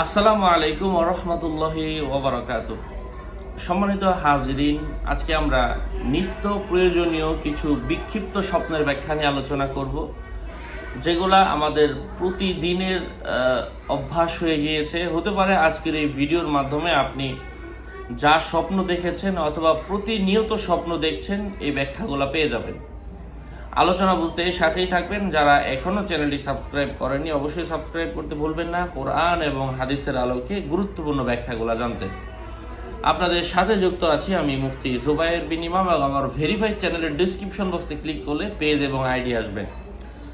আসসালামু আলাইকুম ওরহমতুল্লাহি ওবরাকাত সম্মানিত হাজরিন, আজকে আমরা নিত্য প্রয়োজনীয় কিছু বিক্ষিপ্ত স্বপ্নের ব্যাখ্যা নিয়ে আলোচনা করব, যেগুলা আমাদের প্রতিদিনের অভ্যাস হয়ে গিয়েছে। হতে পারে আজকের এই ভিডিওর মাধ্যমে আপনি যা স্বপ্ন দেখেছেন অথবা প্রতিনিয়ত স্বপ্ন দেখছেন, এই ব্যাখ্যাগুলো পেয়ে যাবেন। আলোচনা বুঝতে সাথেই থাকবেন। যারা এখনও চ্যানেলটি সাবস্ক্রাইব করেনি অবশ্যই সাবস্ক্রাইব করতে ভুলবেন না। কোরআন এবং হাদিসের আলোকে গুরুত্বপূর্ণ ব্যাখ্যাগুলো জানতে। আপনাদের সাথে যুক্ত আছি আমি মুফতি জুবাইর বিন ইমাম এবং আমার ভেরিফাইড চ্যানেলের ডিসক্রিপশন বক্সে ক্লিক করলে পেজ এবং আইডি আসবে।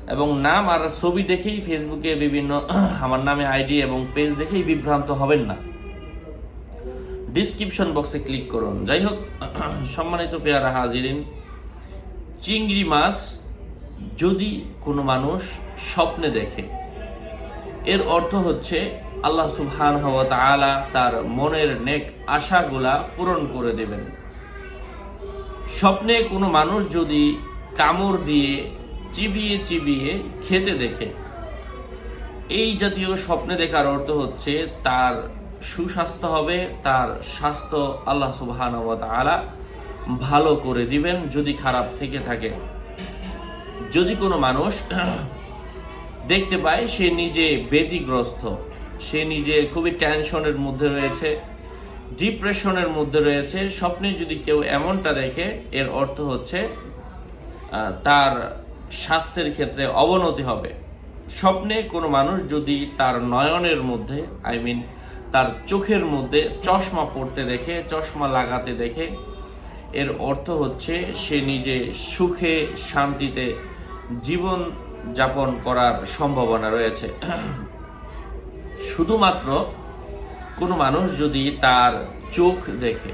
এবং নাম আর ছবি দেখেই ফেসবুকে বিভিন্ন, আমার নামে আইডি এবং পেজ দেখেই বিভ্রান্ত হবেন না। ডিসক্রিপশন বক্সে ক্লিক করুন। যাই হোক, সম্মানিত পেয়ারা হাজিরিন চিংড়ি মাছ যদি কোনো মানুষ স্বপ্নে দেখে, এর অর্থ হচ্ছে আল্লাহ সুবহান হওয়া তাআলা তার মনের নেক আশাগুলা পূরণ করে দেবেন। স্বপ্নে কোনো মানুষ যদি কামড় দিয়ে চিবিয়ে চিবিয়ে খেতে দেখে, এই জাতীয় স্বপ্নে দেখার অর্থ হচ্ছে তার সুস্বাস্থ্য হবে, তার স্বাস্থ্য আল্লাহ সুবহান তাআলা ভালো করে দিবেন যদি খারাপ থেকে থাকে। যদি কোনো মানুষ দেখতে পায় সে নিজে বেদিগ্রস্ত সে নিজে খুবই টেনশনের মধ্যে রয়েছে, ডিপ্রেশনের মধ্যে রয়েছে, স্বপ্নে যদি কেউ এমনটা দেখে, এর অর্থ হচ্ছে তার স্বাস্থ্যের ক্ষেত্রে অবনতি হবে। স্বপ্নে কোনো মানুষ যদি তার নয়নের মধ্যে আই মিন তার চোখের মধ্যে চশমা পড়তে দেখে, চশমা লাগাতে দেখে এর অর্থ হচ্ছে সে নিজে সুখে, শান্তিতে জীবন যাপন করার সম্ভাবনা রয়েছে। শুধুমাত্র কোনো মানুষ যদি তার চোখ দেখে,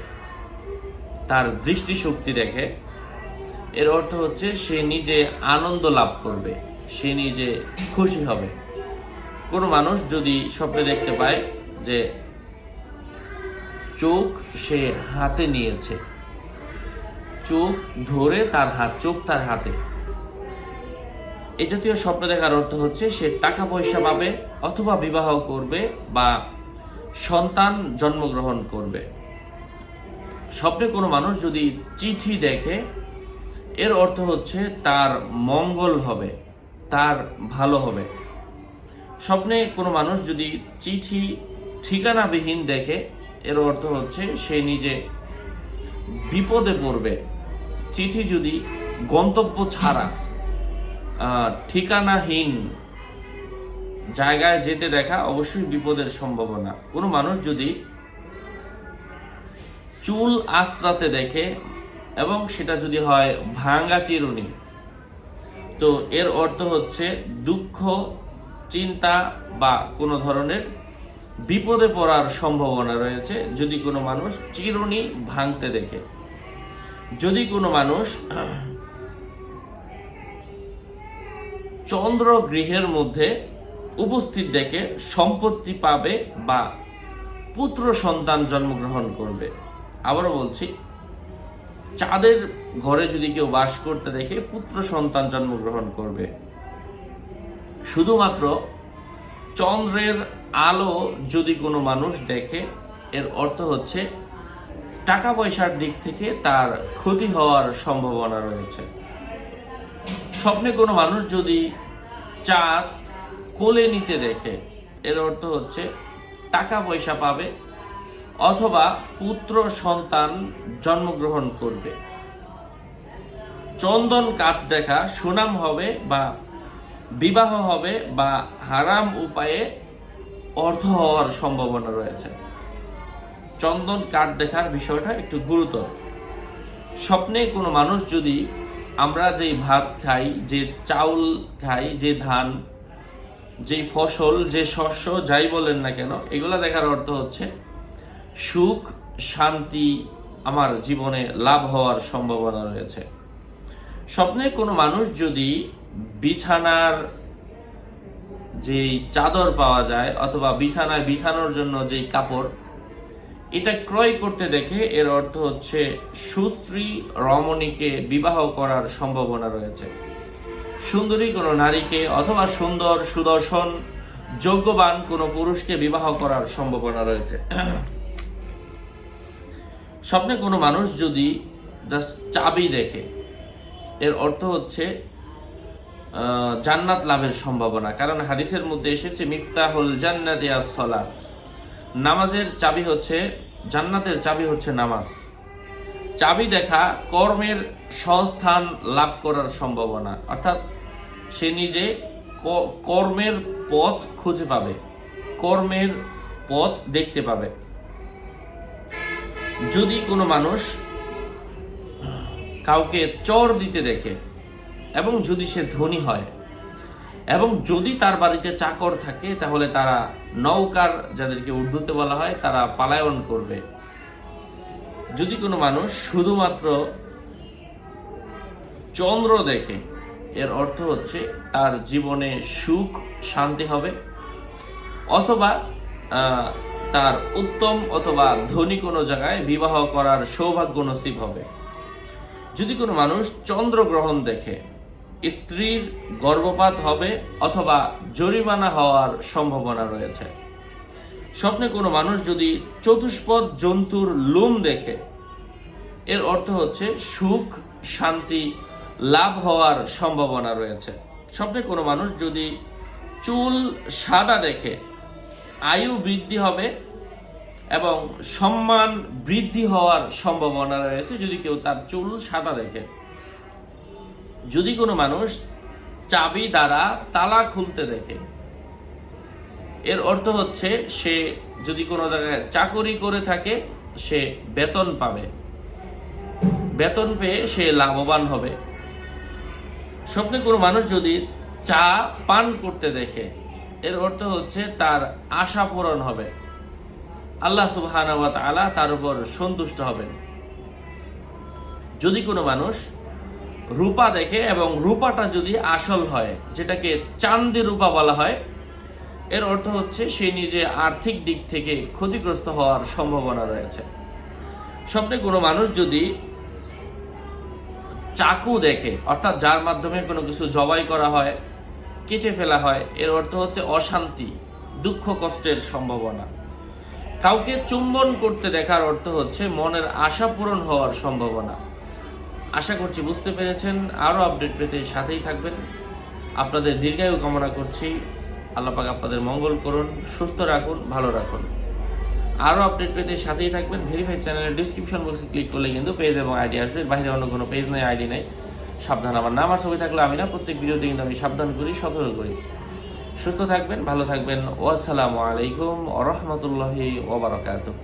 তার দৃষ্টিশক্তি দেখে, এর অর্থ হচ্ছে সে নিজে আনন্দ লাভ করবে, সে নিজে খুশি হবে। কোনো মানুষ যদি স্বপ্নে দেখতে পায় যে চোখ সে হাতে নিয়েছে চোখ ধরে তার হাত, চোখ তার হাতে। এই জাতীয় স্বপ্ন দেখার অর্থ হচ্ছে সে টাকা পয়সা পাবে অথবা বিবাহ করবে বা সন্তান জন্মগ্রহণ করবে। স্বপ্নে কোনো মানুষ যদি চিঠি দেখে, এর অর্থ হচ্ছে তার মঙ্গল হবে, তার ভালো হবে। স্বপ্নে কোনো মানুষ যদি চিঠি ঠিকানাবিহীন দেখে, এর অর্থ হচ্ছে সে নিজে বিপদে পড়বে। চিঠি যদি গন্তব্য ছাড়া ঠিকানাহীন জায়গায় যেতে দেখা অবশ্যই বিপদের সম্ভাবনা। কোনো মানুষ যদি চুল আশ্রাতে দেখে এবং সেটা যদি হয় ভাঙ্গা চিরুনি, তো এর অর্থ হচ্ছে দুঃখ, চিন্তা বা কোনো ধরনের বিপদে পড়ার সম্ভাবনা রয়েছে। যদি কোনো মানুষ চিরুনি ভাঙতে দেখে যদি কোনো মানুষ, চন্দ্র গৃহের মধ্যে উপস্থিত দেখে সম্পত্তি পাবে বা পুত্র সন্তান জন্মগ্রহণ করবে, আবারও বলছি, চাঁদের ঘরে যদি কেউ বাস করতে দেখে পুত্র সন্তান জন্মগ্রহণ করবে, শুধুমাত্র চন্দ্রের আলো যদি কোনো মানুষ দেখে, এর অর্থ হচ্ছে টাকা পয়সার দিক থেকে তার ক্ষতি হওয়ার সম্ভাবনা রয়েছে। স্বপ্নে কোনো মানুষ যদি চাঁদ কোলে নিতে দেখে, এর অর্থ হচ্ছে টাকা পয়সা পাবে অথবা পুত্র সন্তান জন্মগ্রহণ করবে। চন্দন কাঠ দেখা সুনাম হবে বা বিবাহ হবে বা হারাম উপায়ে অর্থ হওয়ার সম্ভাবনা রয়েছে। চন্দন কাঠ দেখার বিষয়টা একটু গুরুতর। স্বপ্নে কোনো মানুষ যদি আমরা যেই ভাত খাই, যে চাউল খাই, যে ধান যে ফসল, যে শস্য, যাই বলেন না কেন, এগুলা দেখার অর্থ হচ্ছে সুখ, শান্তি আমার জীবনে লাভ হওয়ার সম্ভাবনা রয়েছে। স্বপ্নে কোনো মানুষ যদি বিছানার যেই চাদর পাওয়া যায়, অথবা বিছানায় বিছানোর জন্য যেই কাপড় এটা ক্রয় করতে দেখে এর অর্থ হচ্ছে সুশ্রী রমণীকে বিবাহ করার সম্ভাবনা রয়েছে। সুন্দরী কোনো নারীকে অথবা সুন্দর সুদর্শন যোগ্যবান কোনো পুরুষকে বিবাহ করার সম্ভাবনা রয়েছে। স্বপ্নে কোনো মানুষ যদি জাস্ট চাবি দেখে, এর অর্থ হচ্ছে জান্নাত লাভের সম্ভাবনা। কারণ হাদিসের মধ্যে এসেছে, মিফতাহুল জান্নাত ইয়াস সালাত নামাজের চাবি হচ্ছে, জান্নাতের চাবি হচ্ছে নামাজ। চাবি দেখা কর্মের সংস্থান লাভ করার সম্ভাবনা। অর্থাৎ সে নিজে কর্মের পথ খুঁজে পাবে, কর্মের পথ দেখতে পাবে। যদি কোনো মানুষ কাউকে চর দিতে দেখে এবং যদি সে ধনী হয় এবং যদি তার বাড়িতে চাকর থাকে, তাহলে তারা নৌকার যাদেরকে উর্দুতে বলা হয়, তারা পালায়ন করবে। যদি কোনো মানুষ শুধুমাত্র চন্দ্র দেখে, এর অর্থ হচ্ছে তার জীবনে সুখ, শান্তি হবে, অথবা তার উত্তম অথবা ধনী কোনো জায়গায় বিবাহ করার সৌভাগ্য নসিব হবে। যদি কোনো মানুষ চন্দ্রগ্রহণ দেখে স্ত্রীর গর্ভপাত হবে অথবা জরিমানা হওয়ার সম্ভাবনা রয়েছে। স্বপ্নে কোনো মানুষ যদি চতুষ্পদ জন্তুর লোম দেখে, এর অর্থ হচ্ছে সুখ, শান্তি, লাভ হওয়ার সম্ভাবনা রয়েছে। স্বপ্নে কোনো মানুষ যদি চুল সাদা দেখে, আয়ু বৃদ্ধি হবে এবং সম্মান বৃদ্ধি হওয়ার সম্ভাবনা রয়েছে যদি কেউ তার চুল সাদা দেখে। যদি কোনো মানুষ চাবি দ্বারা তালা খুলতে দেখে, এর অর্থ হচ্ছে সে যদি কোনো জায়গায় চাকরি করে থাকে, সে বেতন পাবে। বেতন পেয়ে সে লাভবান হবে। স্বপ্নে কোনো মানুষ যদি চা পান করতে দেখে, এর অর্থ হচ্ছে তার আশা পূরণ হবে। আল্লাহ সুবহান আলা তার উপর সন্তুষ্ট হবেন। যদি কোনো মানুষ রূপা দেখে এবং রূপাটা যদি আসল হয়, যেটাকে চান্দি রূপা বলা হয়, এর অর্থ হচ্ছে সে নিজে আর্থিক দিক থেকে ক্ষতিগ্রস্ত হওয়ার সম্ভাবনা রয়েছে। স্বপ্নে কোনো মানুষ যদি চাকু দেখে, অর্থাৎ যার মাধ্যমে কোনো কিছু জবাই করা হয়, কেটে ফেলা হয়, এর অর্থ হচ্ছে অশান্তি, দুঃখ কষ্টের সম্ভাবনা। কাউকে চুম্বন করতে দেখার অর্থ হচ্ছে মনের আশা পূরণ হওয়ার সম্ভাবনা। আশা করছি বুঝতে পেরেছেন। আরও আপডেট পেতে সাথেই থাকবেন। আপনাদের দীর্ঘায়ু কামনা করছি। আল্লাহ পাক আপনাদের মঙ্গল করুন, সুস্থ রাখুন, ভালো রাখুন। আরও আপডেট পেতে সাথেই থাকবেন। ভেরিফাই চ্যানেলের ডিসক্রিপশন বক্সে ক্লিক করলে কিন্তু পেজ এবং আইডি আসবে। বাইরে অন্য কোনো পেজ নেই আইডি নেই। সাবধান আমার নাম আর ছবি থাকলে আমি না। প্রত্যেক ভিডিওতে কিন্তু আমি সাবধান করি, সতর্ক করি। সুস্থ থাকবেন, ভালো থাকবেন। ওয়াসসালামু আলাইকুম ওরহমতুল্লাহি ওবরাকাতুহ